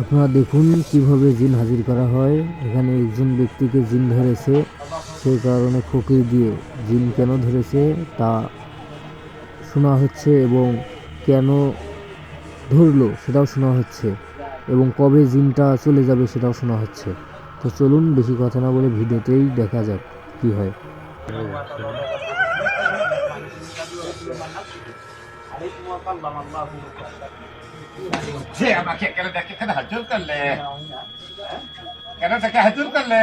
আপনারা দেখুন কীভাবে জিন হাজির করা হয়। এখানে একজন ব্যক্তিকে জিন ধরেছে, সেই কারণে ফকির দিয়ে জিন কেন ধরেছে তা শোনা হচ্ছে এবং কেন ধরলো সেটাও শোনা হচ্ছে এবং কবে জিনটা চলে যাবে সেটাও শোনা হচ্ছে। তো চলুন বেশি কথা না বলে ভিডিওতেই দেখা যাক কি হয়। আমাকে কেন দেখে কেন করলে। কেন দেখে হাজুর করলে।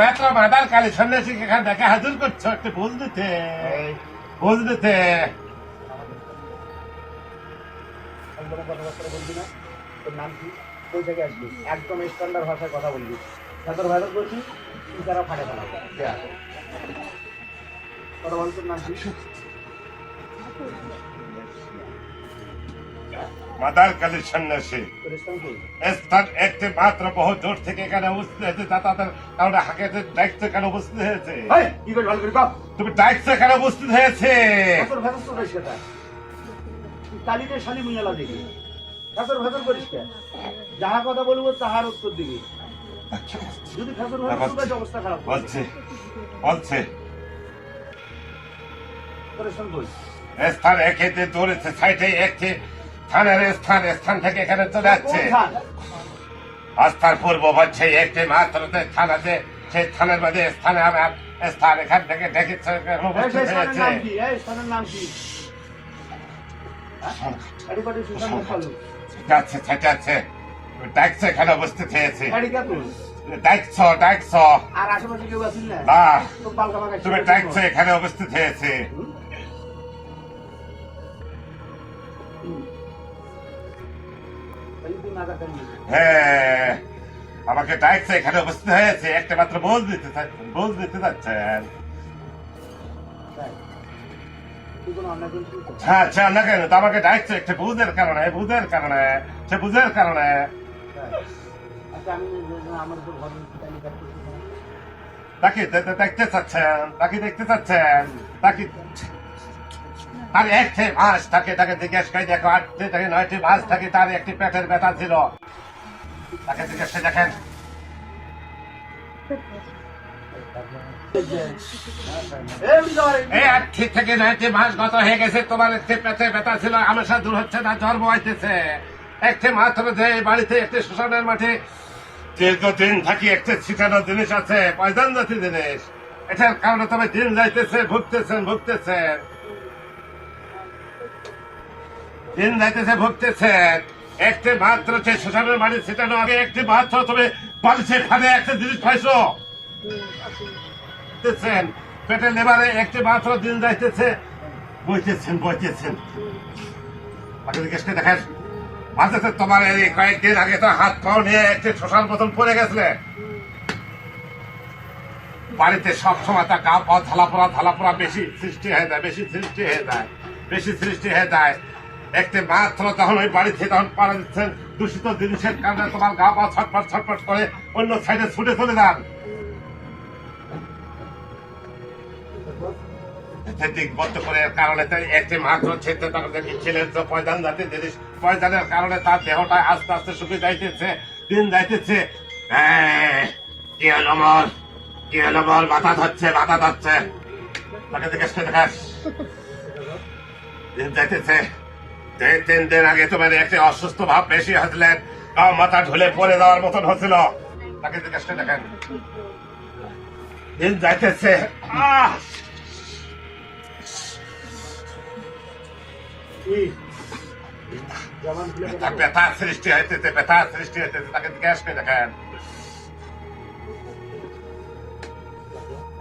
মাত্র মাদার কালী সন্ন্যাসী এখানে দেখে হাজুর করছ, একটু ভুল দিতে। ভুল দিতে। তোর নাম কি আসবি একদম স্ট্যান্ডার্ড ভাষায় কথা বলবি ভেতর ভেতর করছি তুই তারা ফাটে ফেলা কথা বল নাম কি মাদার কালী সন্ন্যাসী। স্থান একটি মাত্র বহু দূর থেকে এখানে উপস্থিত হয়েছে তা তাদের কারণে হাকে দায়িত্ব এখানে উপস্থিত হয়েছে। তুমি দায়িত্ব এখানে উপস্থিত হয়েছে। কালিতে শালি মুইয়ালা ভেতর ভেতর করিস কে? যাহা কথা বলব তাহার উত্তর দিবি। যদি ভেতর ভেতর অবস্থা খারাপ। করবে। বলছে বলছে। তোর কই? স্থান একেতে দৌড়েছে সাইডে একটি থানার স্থান স্থান থেকে এখানে চলে যাচ্ছে আস্থার পূর্ব হচ্ছে একটি মাত্র থানাতে সেই থানার মধ্যে স্থানে আমার স্থান এখান থেকে স্থানের স্থানের খালু যাচ্ছে ডাকছে এখানে উপস্থিত হয়েছে। ডাকছ ডাকছ আর আশেপাশে কেউ না? তুমি ডাকছো এখানে উপস্থিত হয়েছে। হ্যাঁ আমাকে ডাকছে এখানে উপস্থিত হয়েছে। একটা মাত্র বোঝ দিতে বোঝ দিতে চাচ্ছেন। হ্যাঁ আচ্ছা না কেন? তো আমাকে ডাকছে বুঝের কারণে বুঝের কারণে সে বুঝের কারণে। আচ্ছা, তাকে দেখতে চাচ্ছেন তাকে দেখতে চাচ্ছেন তাকে তার একটি মাস তাকে তাকে জিজ্ঞেস করে, দেখো আটটি থেকে নয়টি মাস থাকে তার একটি পেটের ব্যথা ছিল। তাকে জিজ্ঞেস করে, দেখেন। থেকে হয়ে গেছে, তোমার একটি পেটে ব্যথা ছিল হামেশা দূর হচ্ছে না জন্ম হইতেছে একটি মাত্র যে বাড়িতে, একটি শ্মশানের মাঠে। দীর্ঘদিন থাকি একটা ছিটানো জিনিস আছে জাতি জিনিস। এটার কারণে তবে দিন যাইতেছে, ভুগতেছেন ভুগতেছেন। দিন যাইতেছে ভুগতেছেন একটি মাত্র সে শ্মশানের বাড়ি ছিটানো আগে একটি মাত্র, তবে খানে একটা জিনিস পাইছো? পেটের লেবারে একটি মাত্র দিন যাইতেছে। বইতেছেন বইতেছেন। দেখেন। মাঝে তোমার এই কয়েকদিন আগে তো হাত পাও নিয়ে একটি শ্মশান মতন পড়ে গেছিলে। বাড়িতে সব সময় তা গা পাও ধালাপোড়া ধালাপোড়া বেশি সৃষ্টি হয়ে যায়, বেশি সৃষ্টি হয়ে যায়, বেশি সৃষ্টি হয়ে যায়। একটি মাত্র তখন ওই বাড়িতে তখন পাড়া দিচ্ছেন দূষিত জিনিসের কারণে তোমার গা পা ছটফট ছটফট করে অন্য সাইডে ছুটে চলে যান। করে কারণে পয়দান পয়দানের কারণে তার দেহটা আস্তে আস্তে যাইতেছে, দিন যাইতেছে। মাথা ধরছে মাথা ধরছে দিন যাইতেছে। তিন দিন আগে তোমার একটি অসুস্থ ভাব বেশি হয়েছিলেন গাও মাথা ঢুলে পড়ে যাওয়ার মতন হচ্ছিল। তাকে জিজ্ঞেস দেখেন। দিন যাইতেছে। সৃষ্টি হইতেছে সৃষ্টি হইতেছে, তাকে দেখেন।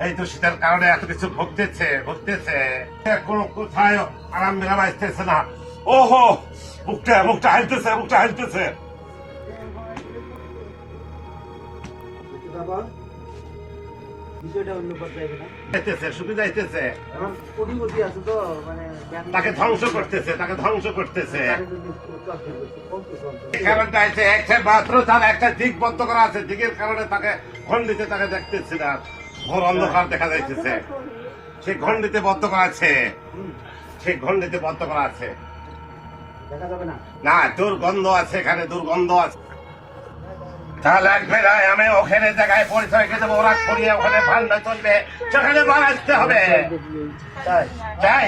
এই দূষিতের কারণে এত কিছু ভুগতেছে ভুগতেছে। কোনো কোথায় আরাম বিরাম আসতেছে না। ওহো বুকটা তো মানে জ্ঞান- তাকে ধ্বংস করতেছে তাকে ধ্বংস করতেছে। কারণটা আছে একটা মাত্র তার একটা দিক বন্ধ করা আছে। দিকের কারণে তাকে খন্ডিতে তাকে দেখতেছি না। ঘোর অন্ধকার দেখা যাইতেছে। সেই ঘন্ডিতে বদ্ধ করা আছে। সেই ঘন্ডিতে বদ্ধ করা আছে। না। দুর্গন্ধ আছে এখানে দুর্গন্ধ আছে। তা লাগবে না আমি ওখানে জায়গায় পরিচয় দেবো ওরা করিয়ে ওখানে ভান্ডা চলবে। সেখানে মার আসতে হবে। তাই?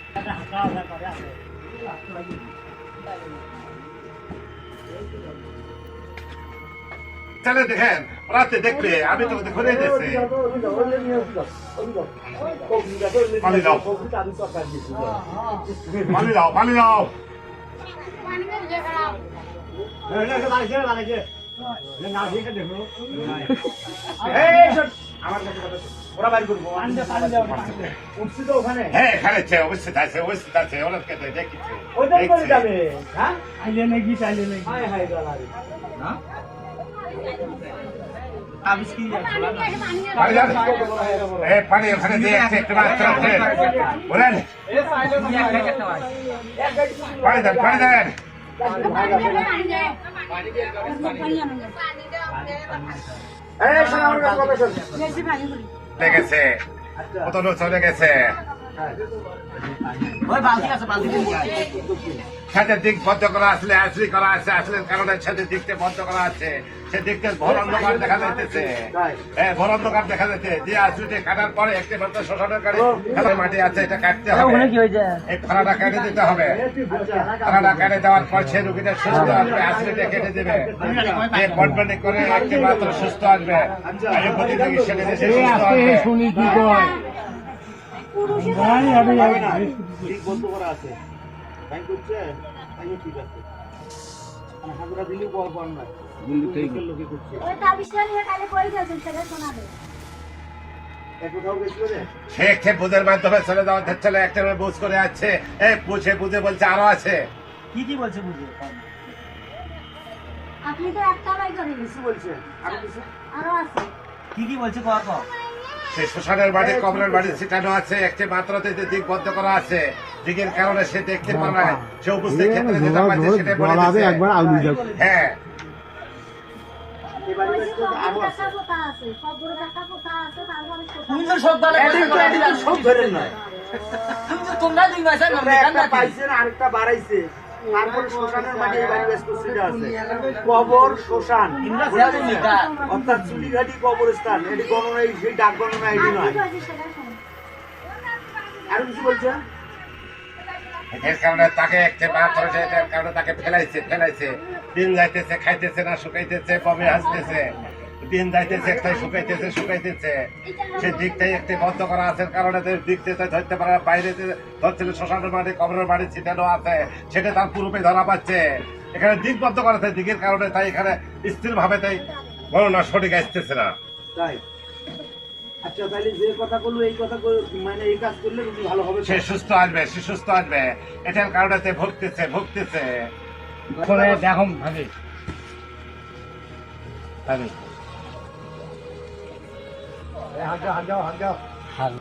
তাহলে দেখেন রাতে দেখবে আমি তো ঘুরে দিয়েছি পানি দাও। পানি দাও পানি দাও ওরা বাইর করব উঠছি তো ওখানে। হ্যাঁ আছে অবশ্যই আছে অবশ্যই আছে ওরা কে দেখছি। ওইটাই করে যাবে। হ্যাঁ? আইলে নাকি চাইলে নাকি। হাই হাই গালারি পানি পানি ওখানে দিয়ে একটু একটু মাত্রা বলেন। পানি দেন পানি দেন। এই শোনো আচ্ছা কত লোক চলে গেছে দিক বন্ধ করা আসলে আসলি করা আছে আসলের কারণে সেদের দিকটা বন্ধ করা আছে। সে দিকটা ভর অন্ধকার দেখা যাইতেছে। হ্যাঁ ভর অন্ধকার দেখা যাচ্ছে যে আসলিতে কাটার পরে একটি মাত্র গাড়ি মাটি আছে এটা কাটতে হবে। এই ফাড়াটা কেটে দিতে হবে। ফাড়াটা কেটে দেওয়ার পর সে রুগীটা সুস্থ আসবে আসলিটা কেটে দেবে। যে বটবটি করে একটি মাত্র সুস্থ আসবে। আয়ুর্বেদিক চিকিৎসা সুস্থ আসবে। সে একটি বুধের মাধ্যমে চলে যাওয়া ছেলে একটা বুঝ করে আছে এ বুঝে বুঝে বলছে আরও আছে। কি কি বলছে বুঝে আপনি তো একটা করে কিছু বলছে? আর কিছু? আরও আছে। কি কি বলছে কর কর সে শ্মশানের বাড়ি কবরের বাড়ি ছিটানো আছে একটি মাত্রাতে যে দিক বন্ধ করা আছে দিকের কারণে সে দেখতে পারে না সে উপস্থিত ক্ষেত্রে যেটা পাচ্ছে সেটা বলে দিচ্ছে। হ্যাঁ। আরেকটা বাড়াইছে। তারপরে শ্মশানের এই বাড়ি ব্যস্ত সিটা আছে। কবর শ্মশান অর্থাৎ চুলিঘাটি কবরস্থান। এটি গণনা সেই ডাক গণনা এটি আর নয় আর কিছু বলছে? এর কারণে তাকে একটি এর কারণে তাকে ফেলাইছে ফেলাইছে। দিন যাইতেছে খাইতেছে না শুকাইতেছে কবে আসতেছে। দিন যাইতেছে একটাই শুকাইতেছে শুকাইতেছে। সে দিকটাই একটি বন্ধ করা আছে কারণে দিকটা ধরতে পারে বাইরে ধরছিল শ্মশানের বাড়ি কবরের বাড়ি ছিটানো আছে সেটা তার পূর্বে ধরা পাচ্ছে এখানে দিক বন্ধ করা আছে দিকের কারণে তাই এখানে স্থির ভাবে তাই গণনা সঠিক আসতেছে না। তাই? আচ্ছা তাহলে যে কথা বলল এই কথা মানে এই কাজ করলে রুগী ভালো হবে। সে সুস্থ আসবে সে সুস্থ আসবে। এটার কারণে সে ভুগতেছে ভুগতেছে। করে দেখো ভাবি। ভাবি। হাত দাও হাত দাও হাত দাও হাল